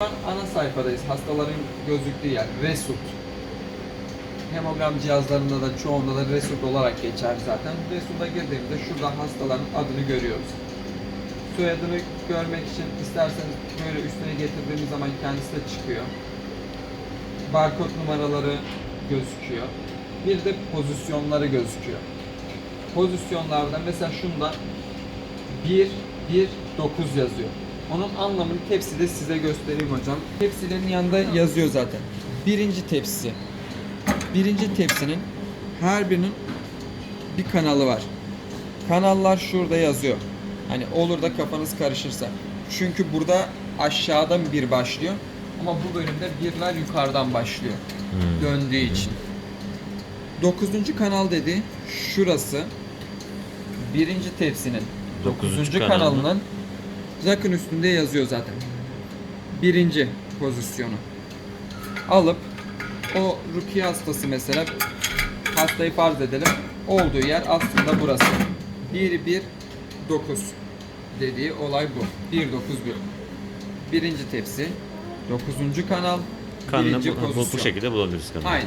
Ana sayfadayız. Hastaların gözüktüğü yer. Resut. Hemogram cihazlarında da çoğunda da Resut olarak geçer zaten. Resut'a girdiğimizde şurada hastaların adını görüyoruz. Soyadını görmek için isterseniz böyle üstüne getirdiğimiz zaman kendisi de çıkıyor. Barkod numaraları gözüküyor. Bir de pozisyonları gözüküyor. Pozisyonlarda mesela şunda 1, 1, 9 yazıyor. Onun anlamını tepside size göstereyim hocam. Tepsilerin yanında yazıyor zaten. Birinci tepsi. Birinci tepsinin her birinin bir kanalı var. Kanallar şurada yazıyor. Hani olur da kafanız karışırsa. Çünkü burada aşağıdan bir başlıyor. Ama bu bölümde birler yukarıdan başlıyor. Döndüğü için. Dokuzuncu kanal dedi. Şurası. Birinci tepsinin. Dokuzuncu Dokuzuncu kanalın. kanalının Zakın üstünde yazıyor zaten. Birinci pozisyonu. Alıp o rukiye hastası mesela hastayı farz edelim. Olduğu yer aslında burası. 1 1 9 dediği olay bu. 1 9 1. Birinci tepsi. Dokuzuncu kanal. Kanını birinci bu, bu, bu pozisyon. şekilde bulabiliriz kanını. Aynen.